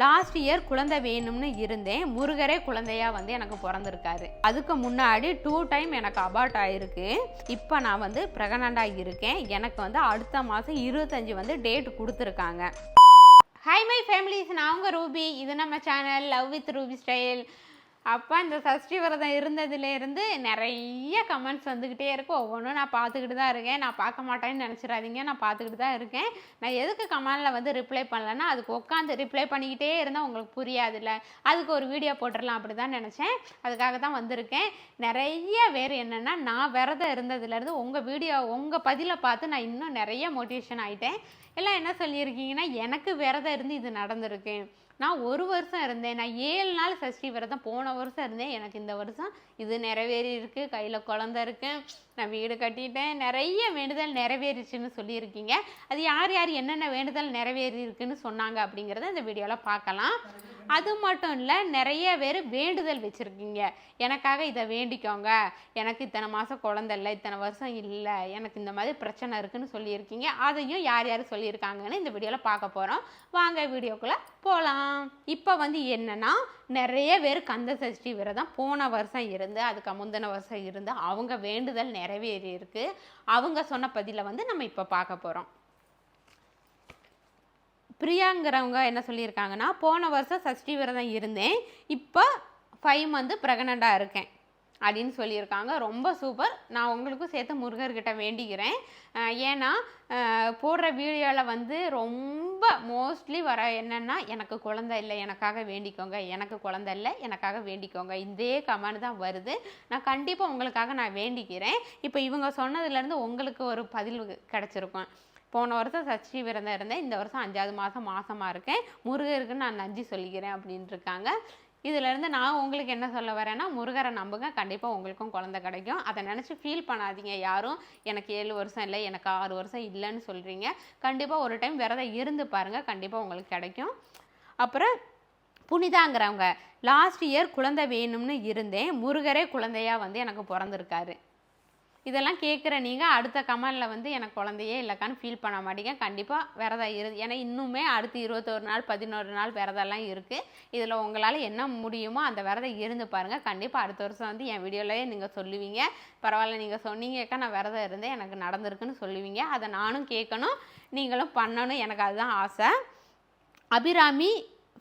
Last year குழந்தை வேணும்னு இருந்தேன். முருகரே குழந்தையா வந்து எனக்கு பிறந்திருக்காரு. அதுக்கு முன்னாடி டூ டைம் எனக்கு அபார்ட் ஆகிருக்கு இப்போ நான் வந்து ப்ரெகனண்டாக இருக்கேன். எனக்கு வந்து அடுத்த மாதம் இருபத்தஞ்சி வந்து டேட் கொடுத்துருக்காங்க. ஹை மை ஃபேமிலிஸ் நான் உங்கள் ரூபி. இது நம்ம channel love with Ruby style அப்போ இந்த சஷ்டி விரதம் இருந்ததுலேருந்து நிறைய கமெண்ட்ஸ் வந்துக்கிட்டே இருக்கும் ஒவ்வொன்றும் நான் பார்த்துக்கிட்டு தான் இருக்கேன். நான் பார்க்க மாட்டேன்னு நினச்சிடாதீங்க. நான் பார்த்துக்கிட்டு தான் இருக்கேன். நான் எதுக்கு கமெண்டில் வந்து ரிப்ளை பண்ணலன்னா அதுக்கு உட்காந்து ரிப்ளை பண்ணிக்கிட்டே இருந்தால் உங்களுக்கு புரியாதுல்ல. அதுக்கு ஒரு வீடியோ போட்டுடலாம் அப்படி தான் நினச்சேன். அதுக்காக தான் வந்திருக்கேன். நிறைய பேர் என்னென்னா நான் விரதம் இருந்ததுலேருந்து உங்கள் வீடியோ உங்கள் பதிலை பார்த்து நான் இன்னும் நிறைய மோட்டிவேஷன் ஆகிட்டேன் எல்லாம் என்ன சொல்லியிருக்கீங்கன்னா எனக்கு விரதம் இருந்து இது நடந்திருக்கு. நான் ஒரு வருஷம் இருந்தேன். நான் ஏழு நாள் சஷ்டி விரதம் போன வருஷம் இருந்தேன். எனக்கு இந்த வருஷம் இது நிறைவேறி இருக்குது கையில் குழந்த இருக்கு. நான் வீடு கட்டிட்டேன். நிறைய வேண்டுதல் நிறைவேறிச்சுன்னு சொல்லியிருக்கீங்க. அது யார் யார் என்னென்ன வேண்டுதல் நிறைவேறி இருக்குன்னு சொன்னாங்க அப்படிங்கிறத இந்த வீடியோவில் பார்க்கலாம். அது மட்டும் இல்லை நிறைய பேர் வேண்டுதல் வச்சுருக்கீங்க. எனக்காக இதை வேண்டிக்கோங்க. எனக்கு இத்தனை மாதம் குழந்தை இல்லை இத்தனை வருஷம் இல்லை எனக்கு இந்த மாதிரி பிரச்சனை இருக்குன்னு சொல்லியிருக்கீங்க. அதையும் யார் யார் சொல்லியிருக்காங்கன்னு இந்த வீடியோவில் பார்க்க போகிறோம் வாங்க வீடியோக்குள்ளே போகலாம் இப்போ வந்து என்னன்னா நிறைய பேர் கந்த சஷ்டி விரதம் போன வருஷம் இருந்து அதுக்கு முந்தின வருஷம் இருந்து அவங்க வேண்டுதல் நிறைவேறி இருக்குது அவங்க சொன்ன பதிலை வந்து நம்ம இப்போ பார்க்க போகிறோம் பிரியாங்கிறவங்க என்ன சொல்லியிருக்காங்கன்னா போன வருஷம் சஷ்டி விரதம் இருந்தேன். இப்போ ஃபைவ் மந்த்து ப்ரெக்னெண்ட்டாக இருக்கேன். அப்படின்னு சொல்லியிருக்காங்க. ரொம்ப சூப்பர் நான் உங்களுக்கும் சேர்த்து முருகர்கிட்ட வேண்டிக்கிறேன். ஏன்னா போடுற வீடியோவில் வந்து ரொம்ப மோஸ்ட்லி வர என்னென்னா எனக்கு குழந்தை இல்லை. எனக்காக வேண்டிக்கோங்க. எனக்கு குழந்தை இல்லை. எனக்காக வேண்டிக்கோங்க. இதே கமெண்ட் தான் வருது. நான் கண்டிப்பாக உங்களுக்காக நான் வேண்டிக்கிறேன். இப்போ இவங்க சொன்னதுலேருந்து உங்களுக்கு ஒரு பதில் கிடச்சிருக்கும். போன வருஷம் சஷ்டி விரதம் இருந்தேன். இந்த வருஷம் அஞ்சாவது மாதம் மாதமாக இருக்கேன். முருகருக்கு நான் நன்றி சொல்லிக்கிறேன் அப்படின்ட்டு இருக்காங்க இதுலேருந்து நான் உங்களுக்கு என்ன சொல்ல வரேன்னா முருகரை நம்புங்க. கண்டிப்பாக உங்களுக்கும் குழந்தை கிடைக்கும். அதை நினச்சி ஃபீல் பண்ணாதீங்க யாரும். எனக்கு ஏழு வருஷம் இல்லை எனக்கு ஆறு வருஷம் இல்லைன்னு சொல்கிறீங்க கண்டிப்பாக ஒரு டைம் விரதம் இருந்து பாருங்கள் கண்டிப்பாக உங்களுக்கு கிடைக்கும். அப்புறம் புனிதாங்கிறவங்க லாஸ்ட் இயர் குழந்தை வேணும்னு இருந்தேன். முருகரே குழந்தையாக வந்து எனக்கு பிறந்திருக்காரு. இதெல்லாம் கேட்குற நீங்கள் அடுத்த கமெண்டில் வந்து எனக்கு குழந்தையே இல்லைக்கான்னு ஃபீல் பண்ண மாட்டீங்க. கண்டிப்பாக விரதம் இரு ஏன்னா இன்னுமே அடுத்து இருபத்தொரு நாள் பதினோரு நாள் விரதம்லாம் இருக்குது இதில் உங்களால் என்ன முடியுமோ அந்த விரதம் இருந்து பாருங்கள் கண்டிப்பாக அடுத்த வருஷம் வந்து என் வீடியோலேயே நீங்கள் சொல்லுவீங்க. பரவாயில்ல நீங்கள் சொன்னீங்கக்கா நான் விரதம் இருந்தேன் எனக்கு நடந்திருக்குன்னு சொல்லுவீங்க. அதை நானும் கேட்கணும் நீங்களும் பண்ணணும் எனக்கு அதுதான் ஆசை. Abirami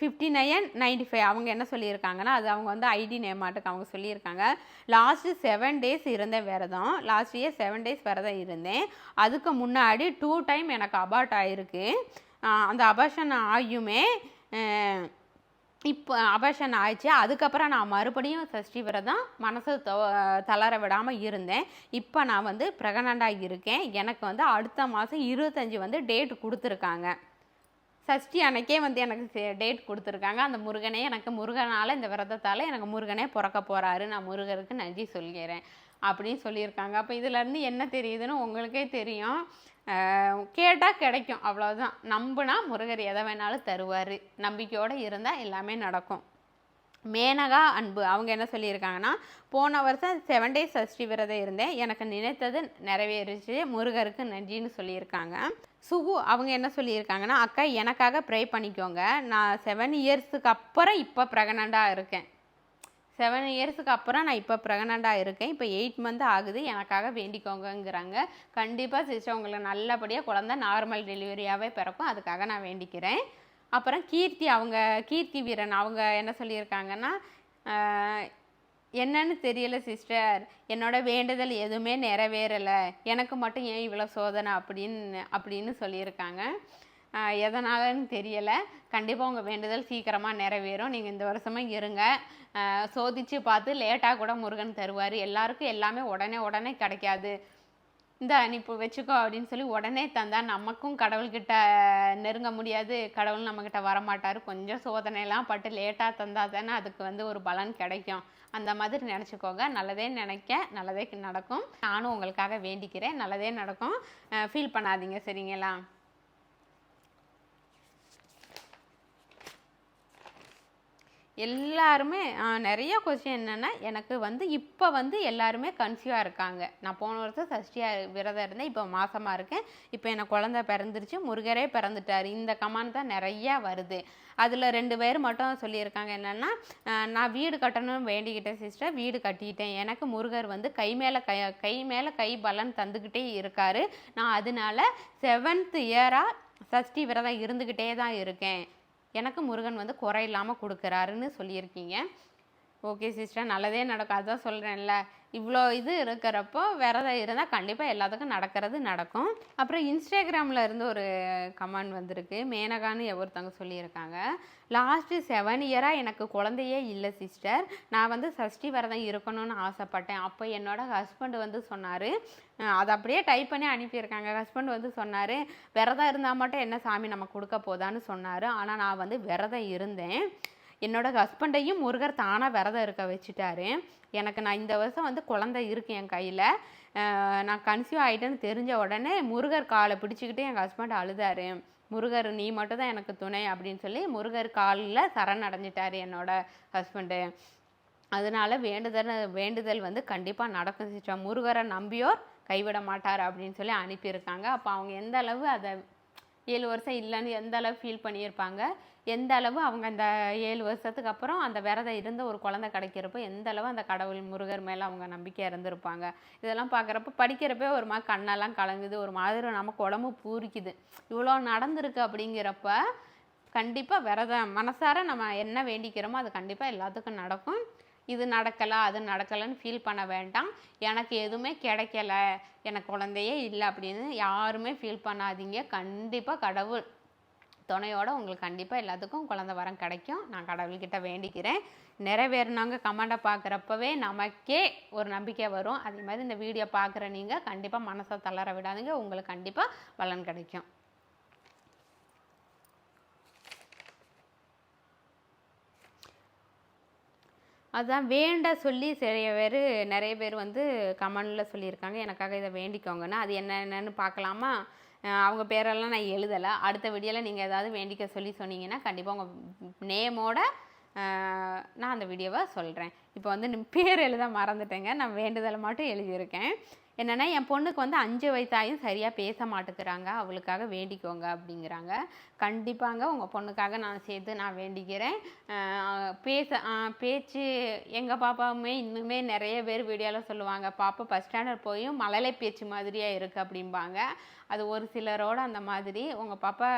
fifty nine ninety five அவங்க என்ன சொல்லியிருக்காங்கன்னா அது அவங்க வந்து ஐடி நேமாட்டுக்கு அவங்க சொல்லியிருக்காங்க. லாஸ்ட்டு செவன் டேஸ் இருந்தேன் விரதம் லாஸ்ட் இயர் செவன் டேஸ் விரதம் இருந்தேன். அதுக்கு முன்னாடி டூ டைம் எனக்கு அபார்ட் ஆகிருக்கு அந்த அபார்ஷன் ஆகியுமே இப்போ அபர்ஷன் ஆயிடுச்சு. அதுக்கப்புறம் நான் மறுபடியும் சஷ்டி விரதம் மனசு தொ- தளர விடாமல் இருந்தேன். இப்போ நான் வந்து ப்ரெகனண்டாக இருக்கேன். எனக்கு வந்து அடுத்த மாதம் இருபத்தஞ்சி வந்து டேட் கொடுத்துருக்காங்க. சஷ்டி அன்னைக்கே வந்து எனக்கு டேட் கொடுத்துருக்காங்க. அந்த முருகனே எனக்கு முருகனால் இந்த விரதத்தால் எனக்கு முருகனே பிறக்க போகிறாரு நான் முருகருக்கு நன்றி சொல்கிறேன் அப்படின்னு சொல்லியிருக்காங்க. அப்போ இதுலேருந்து என்ன தெரியுதுன்னு உங்களுக்கே தெரியும். கேட்டால் கிடைக்கும். அவ்வளோதான் நம்புனா முருகர் எதை வேணாலும் தருவார். நம்பிக்கையோடு இருந்தால் எல்லாமே நடக்கும். மேனகா அன்பு. அவங்க என்ன சொல்லியிருக்காங்கன்னா போன வருஷம் செவன் டேஸ் சஷ்டி விரதம் இருந்தேன். எனக்கு நினைத்தது நிறைவேறிச்சு. முருகருக்கு நன்றின்னு சொல்லியிருக்காங்க. சுகு அவங்க என்ன சொல்லியிருக்காங்கன்னா அக்கா எனக்காக ப்ரே பண்ணிக்கோங்க. நான் செவன் இயர்ஸுக்கு அப்புறம் இப்போ ப்ரெகனண்டாக இருக்கேன். செவன் இயர்ஸுக்கு அப்புறம் நான் இப்போ ப்ரெகனண்டாக இருக்கேன். இப்போ எயிட் மந்த் ஆகுது. எனக்காக வேண்டிக்கோங்கங்கிறாங்க. கண்டிப்பாக சிஸ்டர் உங்களை நல்லபடியாக குழந்த நார்மல் டெலிவரியாகவே பிறக்கும். அதுக்காக நான் வேண்டிக்கிறேன். அப்புறம் கீர்த்தி அவங்க கீர்த்தி வீரன் அவங்க என்ன சொல்லியிருக்காங்கன்னா என்னன்னு தெரியல சிஸ்டர். என்னோட வேண்டுதல் எதுவுமே நிறைவேறலை. எனக்கு மட்டும் ஏன் இவ்வளோ சோதனை அப்படின்னு அப்படின்னு சொல்லியிருக்காங்க. எதனாலன்னு தெரியலை. கண்டிப்பாக உங்கள் வேண்டுதல் சீக்கிரமாக நிறைவேறும். நீங்கள் இந்த வருஷமாக இருங்க. சோதித்து சோதிச்சு பார்த்து லேட்டாக கூட முருகன் தருவார். எல்லாருக்கும் எல்லாமே உடனே உடனே கிடைக்காது. இந்த நீ இப்போ வச்சுக்கோ அப்படின்னு சொல்லி உடனே தந்தா நமக்கும் கடவுள்கிட்ட நெருங்க முடியாது. கடவுள் நம்மக்கிட்ட வரமாட்டார். கொஞ்சம் சோதனையெல்லாம் பட்டு லேட்டாக தந்தா தானே அதுக்கு வந்து ஒரு பலன் கிடைக்கும். அந்த மாதிரி நினச்சிக்கோங்க. நல்லதே நினைக்க நல்லதே நடக்கும். நானும் உங்களுக்காக வேண்டிக்கிறேன். நல்லதே நடக்கும். ஃபீல் பண்ணாதீங்க. சரிங்களா? எல்லாருமே நிறைய கொஸ்டின் என்னென்னா எனக்கு வந்து இப்போ வந்து எல்லாருமே கன்சியூவாக இருக்காங்க. நான் போன வருஷம் சஷ்டியாக விரதம் இருந்தேன் இப்போ மாதமாக இருக்கேன். இப்போ எனக்கு குழந்தை பிறந்துருச்சு முருகரே பிறந்துட்டார். இந்த கமெண்ட் தான் நிறையா வருது. அதில் ரெண்டு பேர் மட்டும் சொல்லியிருக்காங்க என்னென்னா நான் வீடு கட்டணும்னு வேண்டிக்கிட்டேன் சிஸ்டர் வீடு கட்டிட்டேன். எனக்கு முருகர் வந்து கை மேலே கை கை மேலே கை பலன் தந்துக்கிட்டே இருக்காரு. நான் அதனால செவன்த் இயராக சஷ்டி விரதம் இருந்துக்கிட்டே தான் இருக்கேன். எனக்கு முருகன் வந்து குறை இல்லாமல் கொடுக்குறாருன்னு சொல்லியிருக்கீங்க. ஓகே சிஸ்டர் நல்லதே நடக்கும். அதான் சொல்கிறேன்ல இவ்வளோ இது இருக்கிறப்போ விரதம் இருந்தால் கண்டிப்பாக எல்லாத்துக்கும் நடக்கிறது நடக்கும். அப்புறம் இன்ஸ்டாகிராமில் இருந்து ஒரு கமெண்ட் வந்திருக்கு. மேனகான்னு ஒருத்தவங்க சொல்லியிருக்காங்க. லாஸ்ட்டு செவன் இயராக எனக்கு குழந்தையே இல்லை சிஸ்டர் நான் வந்து சஷ்டி விரதம் இருக்கணும்னு ஆசைப்பட்டேன். அப்போ என்னோட ஹஸ்பண்ட் வந்து சொன்னார். அதை அப்படியே டைப் பண்ணி அனுப்பியிருக்காங்க. ஹஸ்பண்ட் வந்து சொன்னார் விரதம் இருந்தால் மட்டும் என்ன சாமி நம்ம கொடுக்க போதான்னு சொன்னார். ஆனால் நான் வந்து விரதம் இருந்தேன். என்னோட ஹஸ்பண்டையும் முருகர் தானாக விரதம் இருக்க வச்சுட்டாரு. எனக்கு நான் இந்த வருஷம் வந்து குழந்தை இருக்கு என் கையில். நான் கன்சீவ் ஆகிட்டேன்னு தெரிஞ்ச உடனே முருகர் காலை பிடிச்சிக்கிட்டு எங்கள் ஹஸ்பண்ட் அழுதாரு. முருகர் நீ மட்டும் தான் எனக்கு துணை அப்படின்னு சொல்லி முருகர் காலில் சரண் அடைஞ்சிட்டாரு என்னோட ஹஸ்பண்டு அதனால வேண்டுதல் வேண்டுதல் வந்து கண்டிப்பாக நடக்கும் சிஸ்டர். முருகரை நம்பியோர் கைவிட மாட்டார் அப்படின்னு சொல்லி அனுப்பியிருக்காங்க. அப்போ அவங்க எந்த அளவு அதை ஏழு வருஷம் இல்லைன்னு எந்த அளவு ஃபீல் பண்ணியிருப்பாங்க? எந்த அளவு அவங்க அந்த ஏழு வருஷத்துக்கு அப்புறம் அந்த விரதம் இருந்து ஒரு குழந்தை கிடைக்கிறப்போ எந்த அளவு அந்த கடவுள் முருகர் மேலே அவங்க நம்பிக்கை இருந்திருப்பாங்க? இதெல்லாம் பார்க்குறப்ப படிக்கிறப்பே ஒரு மாதிரி கண்ணெல்லாம் கலங்குது ஒரு மாதிரி நமக்கு உடம்பு பூரிக்குது. இவ்வளோ நடந்திருக்கு அப்படிங்கிறப்ப கண்டிப்பாக விரதம் மனசார நம்ம என்ன வேண்டிக்கிறோமோ அது கண்டிப்பாக எல்லாத்துக்கும் நடக்கும். இது நடக்கலை அது நடக்கலைன்னு ஃபீல் பண்ண வேண்டாம். எனக்கு எதுவுமே கிடைக்கல. எனக்கு குழந்தையே இல்லை அப்படின்னு யாருமே ஃபீல் பண்ணாதீங்க. கண்டிப்பாக கடவுள் துணையோட உங்களுக்கு கண்டிப்பாக எல்லாத்துக்கும் குழந்த வரம் கிடைக்கும். நான் கடவுள்கிட்ட வேண்டிக்கிறேன். நிறைவேறினவங்க கமெண்டை பார்க்குறப்பவே நமக்கே ஒரு நம்பிக்கை வரும். அதே மாதிரி இந்த வீடியோ பார்க்குற நீங்கள் கண்டிப்பாக மனசை தளர விடாதீங்க. உங்களுக்கு கண்டிப்பாக பலன் கிடைக்கும். அதுதான் வேண்ட சொல்லி நிறைய பேர் நிறைய பேர் வந்து கமெண்டில் சொல்லியிருக்காங்க. எனக்காக இதை வேண்டிக்கோங்கன்னு அது என்ன என்னன்னு பார்க்கலாமா? அவங்க பேரெல்லாம் நான் எழுதலை. அடுத்த வீடியோவில் நீங்கள் ஏதாவது வேண்டிக்க சொல்லி சொன்னீங்கன்னா கண்டிப்பாக உங்கள் நேமோட நான் அந்த வீடியோவை சொல்கிறேன் இப்போ வந்து பேர் எழுத மறந்துட்டேங்க. நான் வேண்டுதலை மட்டும் எழுதியிருக்கேன். என்னென்னா என் பொண்ணுக்கு வந்து அஞ்சு வயசாயும் சரியாக பேச மாட்டேங்கிறாங்க. அவளுக்காக வேண்டிக்கோங்க அப்படிங்கிறாங்க. கண்டிப்பாங்க உங்கள் பொண்ணுக்காக நான் சேர்த்து நான் வேண்டிக்கிறேன். பேச பேச்சு எங்கள் பாப்பாவுமே இன்னுமே நிறைய பேர் வீடியோவில் சொல்லுவாங்க பாப்பா ஃபஸ்ட் ஸ்டாண்டர்ட் போயும் மழலை பேச்சு மாதிரியாக இருக்குது அப்படிம்பாங்க. அது ஒரு சிலரோட அந்த மாதிரி. உங்கள் பாப்பா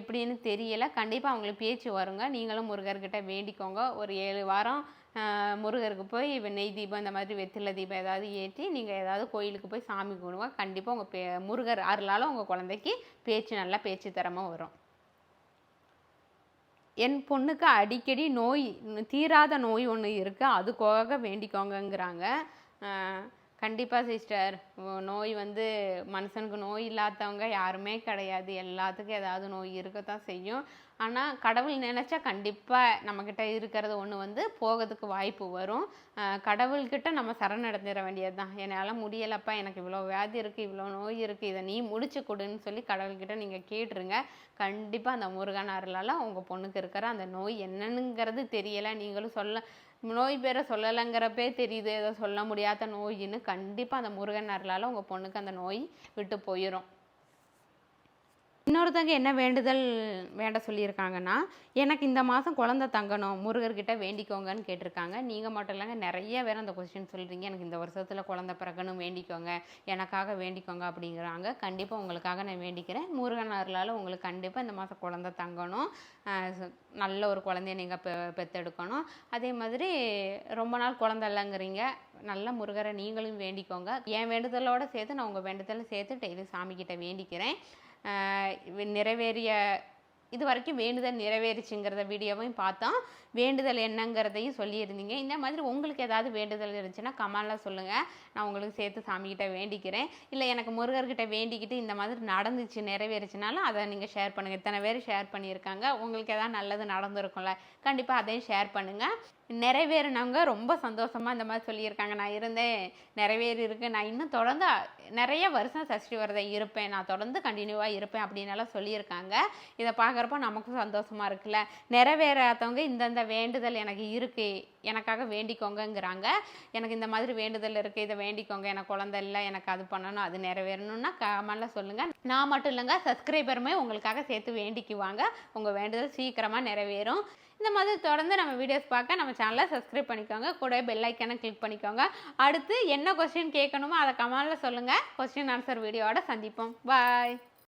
எப்படின்னு தெரியல. கண்டிப்பாக அவங்களுக்கு பேச்சு வருங்க. நீங்களும் முருகர்கிட்ட வேண்டிக்கோங்க. ஒரு ஏழு வாரம் முருகருக்கு போய் நெய் தீபம் இந்த மாதிரி வெற்றிலை தீபம் ஏதாவது ஏற்றி நீங்கள் ஏதாவது கோயிலுக்கு போய் சாமி கும்பிடுங்க. கண்டிப்பாக உங்கள் பே முருகர் அருளால் உங்கள் குழந்தைக்கு பேச்சு நல்லா பேச்சு தரமாக வரும். என் பொண்ணுக்கு அடிக்கடி நோய் தீராத நோய் ஒன்று இருக்குது அதுக்காக வேண்டிக்கோங்கங்கிறாங்க. கண்டிப்பாக சிஸ்டர் நோய் வந்து மனுஷனுக்கு நோய் இல்லாதவங்க யாருமே கிடையாது. எல்லாத்துக்கும் ஏதாவது நோய் இருக்கத்தான் செய்யும். ஆனால் கடவுள் நினச்சா கண்டிப்பாக நம்மக்கிட்ட இருக்கிறது ஒன்று வந்து போகிறதுக்கு வாய்ப்பு வரும். கடவுள்கிட்ட நம்ம சரணடைஞ்சிட வேண்டியது தான் என்னால் முடியலப்பா எனக்கு இவ்வளோ வியாதி இருக்குது இவ்வளோ நோய் இருக்குது இதை நீ முடிச்சு கொடுன்னு சொல்லி கடவுள்கிட்ட நீங்கள் கேட்டுருங்க. கண்டிப்பாக அந்த முருகன் அருளால் உங்கள் பொண்ணுக்கு இருக்கிற அந்த நோய் என்னன்னுங்கிறது தெரியலை. நீங்களும் சொல்ல நோய் பேரை சொல்லலைங்கிறப்பே தெரியுது. ஏதோ சொல்ல முடியாத நோயின்னு கண்டிப்பாக அந்த முருகன் அருளால் உங்கள் பொண்ணுக்கு அந்த நோய் விட்டு போயிடும் இன்னொருத்தங்க என்ன வேண்டுதல் வேண்ட சொல்லியிருக்காங்கன்னா எனக்கு இந்த மாதம் குழந்தை தங்கணும் முருகர்கிட்ட வேண்டிக்கோங்கன்னு கேட்டிருக்காங்க. நீங்கள் மட்டும் இல்லைங்க நிறைய பேர் அந்த கொஸ்டின் சொல்கிறீங்க எனக்கு இந்த வருஷத்தில் குழந்தை பிறக்கணும் வேண்டிக்கோங்க. எனக்காக வேண்டிக்கோங்க அப்படிங்கிறாங்க. கண்டிப்பாக உங்களுக்காக நான் வேண்டிக்கிறேன். முருகன் அருளால் உங்களுக்கு கண்டிப்பாக இந்த மாதம் குழந்தை தங்கணும். நல்ல ஒரு குழந்தைய நீங்கள் பெ பெற்றெடுக்கணும் அதே மாதிரி ரொம்ப நாள் குழந்தை இல்லைங்கிறீங்க. நல்ல முருகரை நீங்களும் வேண்டிக்கோங்க. என் வேண்டுதலோட சேர்த்து நான் உங்கள் வேண்டுதலை சேர்த்து டெய்லி சாமிக்கிட்ட வேண்டிக்கிறேன். நிறைவேறிய இது வரைக்கும் வேண்டுதல் நிறைவேறிச்சுங்கிறத வீடியோவையும் பார்த்தோம். வேண்டுதல் என்னங்கிறதையும் சொல்லியிருந்தீங்க. இந்த மாதிரி உங்களுக்கு ஏதாவது வேண்டுதல் இருந்துச்சுன்னா கமெண்டில் சொல்லுங்கள் நான் உங்களுக்கு சேர்த்து சாமிக்கிட்ட வேண்டிக்கிறேன். இல்லை எனக்கு முருகர்கிட்ட வேண்டிக்கிட்டு இந்த மாதிரி நடந்துச்சு நிறைவேறிச்சுனாலும் அதை நீங்கள் ஷேர் பண்ணுங்கள் இத்தனை பேர் ஷேர் பண்ணியிருக்காங்க. உங்களுக்கு எதாவது நல்லது நடந்திருக்கும்ல கண்டிப்பாக அதையும் ஷேர் பண்ணுங்கள் நிறைவேறினவங்க ரொம்ப சந்தோஷமாக இந்த மாதிரி சொல்லியிருக்காங்க. நான் இருந்தேன் நிறைவேறி இருக்கு நான் இன்னும் தொடர்ந்து நிறைய வருஷம் சஷ்டி விரதம் இருப்பேன். நான் தொடர்ந்து கண்டினியூவாக இருப்பேன் அப்படின்னு எல்லாம் சொல்லியிருக்காங்க. இதை பார்க்குறப்ப நமக்கும் சந்தோஷமாக இருக்குல்ல? நிறைவேறாதவங்க இந்தந்த வேண்டுதல் எனக்கு இருக்குது எனக்காக வேண்டிக்கோங்கங்கிறாங்க. எனக்கு இந்த மாதிரி வேண்டுதல் இருக்குது இதை வேண்டிக்கோங்க. எனக்கு குழந்தை இல்லை எனக்கு அது பண்ணணும் அது நிறைவேறணும்னா கமெண்ட்ல சொல்லுங்கள் நான் மட்டும் இல்லைங்க சப்ஸ்கிரைபருமே உங்களுக்காக சேர்த்து வேண்டிக்குவாங்க. உங்கள் வேண்டுதல் சீக்கிரமாக நிறைவேறும். இந்த மாதிரி தொடர்ந்து நம்ம வீடியோஸ் பார்க்க நம்ம சேனலை சப்ஸ்கிரைப் பண்ணிக்கோங்க. கூட பெல் ஐக்கானை கிளிக் பண்ணிக்கோங்க. அடுத்து என்ன கொஸ்டின் கேட்கணுமோ அதை கமெண்ட்ல சொல்லுங்கள் கொஸ்டின் ஆன்சர் வீடியோவோட சந்திப்போம். பாய்